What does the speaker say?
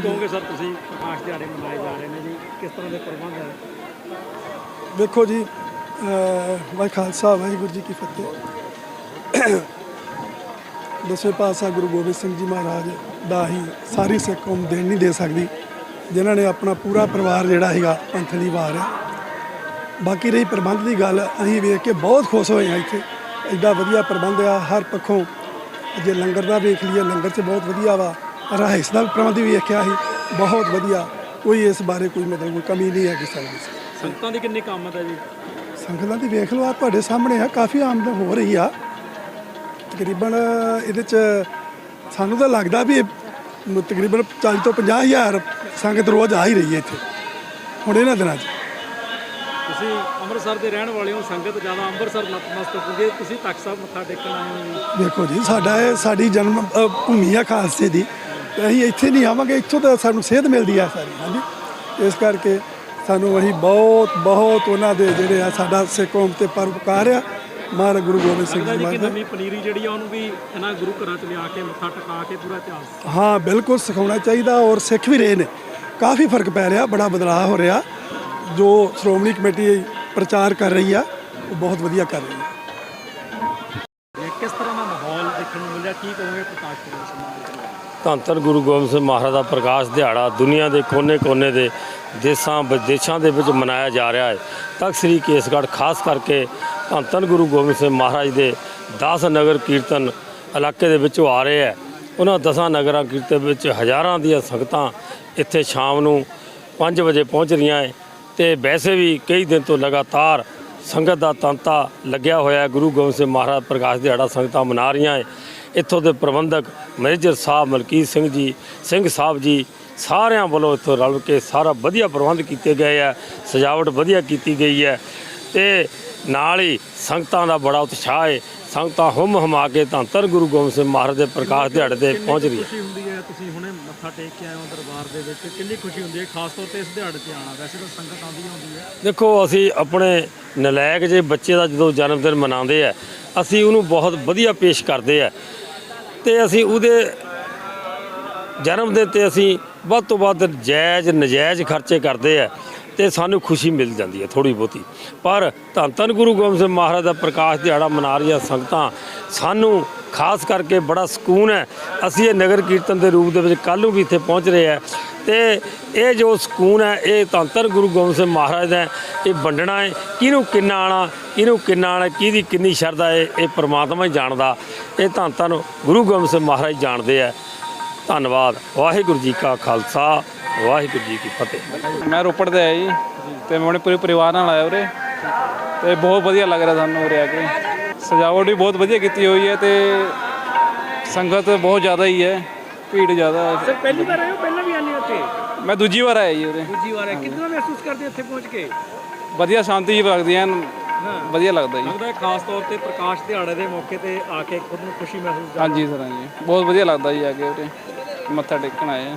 ਕਹੋਗੇ ਸਰ ਤੁਸੀਂ? ਪ੍ਰਕਾਸ਼ ਦਿਹਾੜੇ ਮਨਾਏ ਜਾ ਰਹੇ ਨੇ ਜੀ। ਕਿਸ ਤਰ੍ਹਾਂ ਦੇ ਪ੍ਰਬੰਧ ਹੈ? ਵੇਖੋ ਜੀ ਵਾਹਿ ਖਾਲਸਾ ਵਾਹਿਗੁਰੂ ਜੀ ਕੀ ਫਤਿਹ। ਦਸਵੇਂ ਪਾਤਸ਼ਾਹ ਗੁਰੂ ਗੋਬਿੰਦ ਸਿੰਘ ਜੀ ਮਹਾਰਾਜ ਦਾ ਹੀ ਸਾਰੀ ਸਿੱਖ ਕੌਮ ਦੇਣ ਨਹੀਂ ਦੇ ਸਕਦੀ, ਜਿਨ੍ਹਾਂ ਨੇ ਆਪਣਾ ਪੂਰਾ ਪਰਿਵਾਰ ਜਿਹੜਾ ਹੈਗਾ ਪੰਥ ਦੀ ਵਾਰ ਹੈ। ਬਾਕੀ ਰਹੀ ਪ੍ਰਬੰਧ ਦੀ ਗੱਲ, ਅਸੀਂ ਵੇਖ ਕੇ ਬਹੁਤ ਖੁਸ਼ ਹੋਏ ਹਾਂ ਇੱਥੇ। ਐਡਾ ਵਧੀਆ ਪ੍ਰਬੰਧ ਆ, ਹਰ ਪੱਖੋਂ। ਜੇ ਲੰਗਰ ਦਾ ਵੇਖ ਲਈਏ, ਲੰਗਰ 'ਚ ਬਹੁਤ ਵਧੀਆ ਵਾ। ਰਹਾਇਸ਼ ਦਾ ਵੀ ਪ੍ਰਬੰਧ ਵੀ ਵੇਖਿਆ ਸੀ ਬਹੁਤ ਵਧੀਆ। ਕੋਈ ਇਸ ਬਾਰੇ ਕੋਈ ਮਤਲਬ ਕੋਈ ਕਮੀ ਨਹੀਂ ਹੈ ਕਿਸੇ ਦੀ। ਸੰਗਤਾਂ ਦੀ ਕਿੰਨੀ ਕਾਮਤ ਹੈ ਜੀ? ਸੰਗਤਾਂ ਦੀ ਵੇਖ ਲਓ ਆ ਤੁਹਾਡੇ ਸਾਹਮਣੇ ਆ ਕਾਫੀ ਆਮਦਨ ਹੋ ਰਹੀ ਆ। ਤਕਰੀਬਨ ਇਹਦੇ ਚ ਸਾਨੂੰ ਤਾਂ ਲੱਗਦਾ ਵੀ ਤਕਰੀਬਨ 40 ਤੋਂ 50 ਹਜ਼ਾਰ ਸੰਗਤ ਰੋਜ਼ ਆ ਹੀ ਰਹੀ ਹੈ ਇੱਥੇ ਹੁਣ ਇਹਨਾਂ ਦਿਨਾਂ 'ਚ। ਤੁਸੀਂ ਅੰਮ੍ਰਿਤਸਰ ਦੇ ਰਹਿਣ ਵਾਲੇ ਹੋ ਸੰਗਤ ਜ਼ਿਆਦਾ ਅੰਮ੍ਰਿਤਸਰ ਨਤਮਸਤਕ ਹੁੰਦੀ ਹੈ। ਤੁਸੀਂ ਤਖਤ ਸਾਹਿਬ ਮੱਥਾ ਟੇਕਣ ਆਏ ਹੋ ਜੀ। ਦੇਖੋ ਜੀ ਸਾਡਾ ਇਹ ਸਾਡੀ ਜਨਮ ਭੂਮੀ ਆ ਖਾਲਸੇ ਦੀ। ਤੇ ਅਸੀਂ ਇੱਥੇ ਨਹੀਂ ਆਵਾਂਗੇ ਇੱਥੋਂ ਤਾਂ ਸਾਨੂੰ ਸੇਧ ਮਿਲਦੀ ਆ ਸਾਰੀ ਹਾਂਜੀ। ਇਸ ਕਰਕੇ ਸਾਨੂੰ ਅਸੀਂ ਬਹੁਤ ਬਹੁਤ ਉਹਨਾਂ ਦੇ ਜਿਹੜੇ ਆ ਸਾਡਾ ਸਿੱਖ ਕੌਮ ਤੇ ਪਰਉਪਕਾਰ ਆ ਮਹਾਰਾਜ ਗੁਰੂ ਗੋਬਿੰਦ ਸਿੰਘ ਜੀ ਮਹਾਰਾਜ। ਨਵੀਂ ਪਨੀਰੀ ਜਿਹੜੀ ਆ ਉਹਨੂੰ ਵੀ ਇਹਨਾਂ ਗੁਰੂ ਘਰਾਂ ਚ ਲਿਆ ਕੇ ਮੱਥਾ ਟਿਕਾ ਕੇ ਪੂਰਾ ਇਤਿਹਾਸ ਹਾਂ ਬਿਲਕੁਲ ਸਿਖਾਉਣਾ ਚਾਹੀਦਾ ਔਰ ਸਿੱਖ ਵੀ ਰਹੇ ਨੇ। ਕਾਫੀ ਫ਼ਰਕ ਪੈ ਰਿਹਾ ਬੜਾ ਬਦਲਾਅ ਹੋ ਰਿਹਾ। ਜੋ ਸ਼੍ਰੋਮਣੀ ਕਮੇਟੀ ਪ੍ਰਚਾਰ ਕਰ ਰਹੀ ਆ ਉਹ ਬਹੁਤ ਵਧੀਆ ਕਰ ਰਹੀ ਹੈ ਦੇਖਣ ਨੂੰ ਮਿਲਿਆ, ਕੀ ਕਹੋਗੇ ਪ੍ਰਕਾਸ਼ ਪੁਰਬ ਸਮਾਗਮ ਦੇ ਬਾਰੇ? ਧੰਨ ਧੰਨ ਗੁਰੂ ਗੋਬਿੰਦ ਸਿੰਘ ਮਹਾਰਾਜ ਦਾ ਪ੍ਰਕਾਸ਼ ਦਿਹਾੜਾ ਦੁਨੀਆ ਦੇ ਕੋਨੇ-ਕੋਨੇ ਦੇ ਦੇਸ਼ਾਂ ਵਿਦੇਸ਼ਾਂ ਦੇ ਵਿੱਚ ਮਨਾਇਆ ਜਾ ਰਿਹਾ ਹੈ ਤਖਤ ਸ੍ਰੀ ਕੇਸਗੜ੍ਹ, ਖਾਸ ਕਰਕੇ ਧੰਨ ਧੰਨ ਗੁਰੂ ਗੋਬਿੰਦ ਸਿੰਘ ਮਹਾਰਾਜ ਦੇ 10 ਨਗਰ ਕੀਰਤਨ ਇਲਾਕੇ ਦੇ ਵਿੱਚੋਂ ਆ ਰਹੇ ਹੈ ਉਹਨਾਂ ਦਸਾਂ ਨਗਰਾਂ ਕੀਰਤਨ ਵਿੱਚ ਹਜ਼ਾਰਾਂ ਦੀਆਂ ਸੰਗਤਾਂ ਇੱਥੇ ਸ਼ਾਮ ਨੂੰ 5 ਵਜੇ ਪਹੁੰਚ ਰਹੀਆਂ ਹੈ ਤੇ ਵੈਸੇ ਵੀ ਕਈ ਦਿਨ ਤੋਂ ਲਗਾਤਾਰ ਸੰਗਤ ਦਾ ਤਾਂਤਾ ਲੱਗਿਆ ਹੋਇਆ ਗੁਰੂ ਗੋਬਿੰਦ ਸਿੰਘ ਮਹਾਰਾਜ ਪ੍ਰਕਾਸ਼ ਦਿਹਾੜਾ ਸੰਗਤਾਂ ਮਨਾ ਰਹੀਆਂ ਹੈ। ਇੱਥੋਂ ਦੇ ਪ੍ਰਬੰਧਕ ਮੈਨੇਜਰ ਸਾਹਿਬ ਮਲਕੀਤ ਸਿੰਘ ਜੀ, ਸਿੰਘ ਸਾਹਿਬ ਜੀ ਸਾਰਿਆਂ ਵੱਲੋਂ ਇੱਥੋਂ ਰਲ ਕੇ ਸਾਰਾ ਵਧੀਆ ਪ੍ਰਬੰਧ ਕੀਤੇ ਗਏ ਆ ਸਜਾਵਟ ਵਧੀਆ ਕੀਤੀ ਗਈ ਹੈ। ਤੇ ਨਾਲ ਹੀ ਸੰਗਤਾਂ ਦਾ ਬੜਾ ਉਤਸ਼ਾਹ ਹੈ ਸੰਗਤਾਂ ਹੁਮ ਹਮਾ ਕੇ ਧੰਨ ਗੁਰੂ ਗੋਬਿੰਦ ਸਿੰਘ ਮਹਾਰਾਜ ਦੇ ਪ੍ਰਕਾਸ਼ ਦਿਹਾੜੇ ਤੇ ਪਹੁੰਚ ਰਹੀ ਹੈ। ਖੁਸ਼ੀ ਹੁੰਦੀ ਹੈ ਤੁਸੀਂ ਹੁਣੇ ਮੱਥਾ ਟੇਕ ਕੇ ਆਏ ਹੋ ਦਰਬਾਰ ਦੇ ਵਿੱਚ। ਕਿੰਨੀ ਖੁਸ਼ੀ ਹੁੰਦੀ ਹੈ ਖਾਸ ਤੌਰ ਤੇ ਇਸ ਦਿਹਾੜੇ ਤੇ ਆਣਾ ਵੈਸੇ ਤਾਂ ਸੰਗਤ ਆਉਂਦੀ ਹੀ ਆਉਂਦੀ ਹੈ। ਦੇਖੋ ਅਸੀਂ ਆਪਣੇ ਨਲਾਇਕ ਜੇ ਬੱਚੇ ਦਾ ਜਦੋਂ ਜਨਮ ਦਿਨ ਮਨਾਉਂਦੇ ਆ ਅਸੀਂ ਉਹਨੂੰ ਬਹੁਤ ਵਧੀਆ ਪੇਸ਼ ਕਰਦੇ ਆ। ਤੇ ਅਸੀਂ ਉਹਦੇ ਜਨਮ ਦਿਨ ਤੇ ਅਸੀਂ ਵੱਧ ਤੋਂ ਵੱਧ ਜਾਇਜ਼ ਨਜਾਇਜ਼ ਖਰਚੇ ਕਰਦੇ ਆ। ਤੇ ਸਾਨੂੰ ਖੁਸ਼ੀ ਮਿਲ ਜਾਂਦੀ ਹੈ ਥੋੜੀ ਬਹੁਤੀ। ਪਰ ਧੰਨ ਧੰਨ ਗੁਰੂ ਗੋਬਿੰਦ ਸਿੰਘ ਮਹਾਰਾਜ ਦਾ ਪ੍ਰਕਾਸ਼ ਦਿਹਾੜਾ ਮਨਾ ਰਹੀਆਂ ਸੰਗਤਾਂ, ਸਾਨੂੰ ਖਾਸ ਕਰਕੇ ਬੜਾ ਸਕੂਨ ਹੈ। ਅਸੀਂ ਇਹ ਨਗਰ ਕੀਰਤਨ ਦੇ ਰੂਪ ਦੇ ਵਿੱਚ ਕੱਲ੍ਹ ਨੂੰ ਵੀ ਇੱਥੇ ਪਹੁੰਚ ਰਹੇ ਆ ਤੇ ਇਹ ਜੋ ਸਕੂਨ ਹੈ, ਇਹ ਧੰਨ ਧੰਨ ਗੁਰੂ ਗੋਬਿੰਦ ਸਿੰਘ ਮਹਾਰਾਜ ਦਾ ਇਹ ਵੰਡਣਾ ਹੈ। ਕਿਹਨੂੰ ਕਿੰਨਾ ਆਣਾ, ਕਿਹਨੂੰ ਕਿੰਨਾ ਆਣਾ, ਕਿਹਦੀ ਕਿੰਨੀ ਸ਼ਰਧਾ ਹੈ, ਇਹ ਪ੍ਰਮਾਤਮਾ ਹੀ ਜਾਣਦਾ। ਇਹ ਧੰਨ ਧੰਨ ਗੁਰੂ ਗੋਬਿੰਦ ਸਿੰਘ ਮਹਾਰਾਜ ਜਾਣਦੇ ਆ ਧੰਨਵਾਦ। ਵਾਹਿਗੁਰੂ ਜੀ ਕਾ ਖਾਲਸਾ। ਵਾਹਿਗੁਰੂ ਜੀ ਕੀ ਫਤਿਹ। ਮੈਂ ਰੋਪੜ ਤੇ ਆਇਆ ਜੀ ਤੇ ਮੈਂ ਆਪਣੇ ਪੂਰੇ ਪਰਿਵਾਰ ਨਾਲ ਆਇਆ ਉਰੇ। ਤੇ ਬਹੁਤ ਵਧੀਆ ਲੱਗ ਰਿਹਾ ਸਾਨੂੰ ਉਰੇ ਆ ਕੇ। ਸਜਾਵਟ ਵੀ ਬਹੁਤ ਵਧੀਆ ਕੀਤੀ ਹੋਈ ਹੈ ਤੇ ਸੰਗਤ ਬਹੁਤ ਜ਼ਿਆਦਾ ਹੀ ਹੈ ਭੀੜ ਜ਼ਿਆਦਾ ਹੈ। ਸਰ ਪਹਿਲੀ ਵਾਰ ਆਏ ਹੋ? ਪਹਿਲਾਂ ਵੀ ਆਨੇ ਉੱਥੇ ਮੈਂ ਦੂਜੀ ਵਾਰ ਆਇਆ ਜੀ ਉਰੇ। ਦੂਜੀ ਵਾਰ ਹੈ ਕਿੰਨਾ ਮਹਿਸੂਸ ਕਰਦੇ ਇੱਥੇ ਪਹੁੰਚ ਕੇ? ਵਧੀਆ ਸ਼ਾਂਤੀ ਜੀ ਲੱਗਦੀ ਹੈ ਵਧੀਆ ਲੱਗਦਾ ਜੀ। ਲੱਗਦਾ ਹੈ ਖਾਸ ਤੌਰ ਤੇ ਪ੍ਰਕਾਸ਼ ਦਿਹਾੜੇ ਦੇ ਮੌਕੇ ਤੇ ਆ ਕੇ ਖੁਦ ਨੂੰ ਖੁਸ਼ੀ ਮਹਿਸੂਸ ਹਾਂਜੀ ਸਰ ਹਾਂਜੀ। ਬਹੁਤ ਵਧੀਆ ਲੱਗਦਾ ਜੀ ਆ ਕੇ ਉਰੇ। ਮੱਥਾ ਟੇਕਣ ਆਏ ਆ।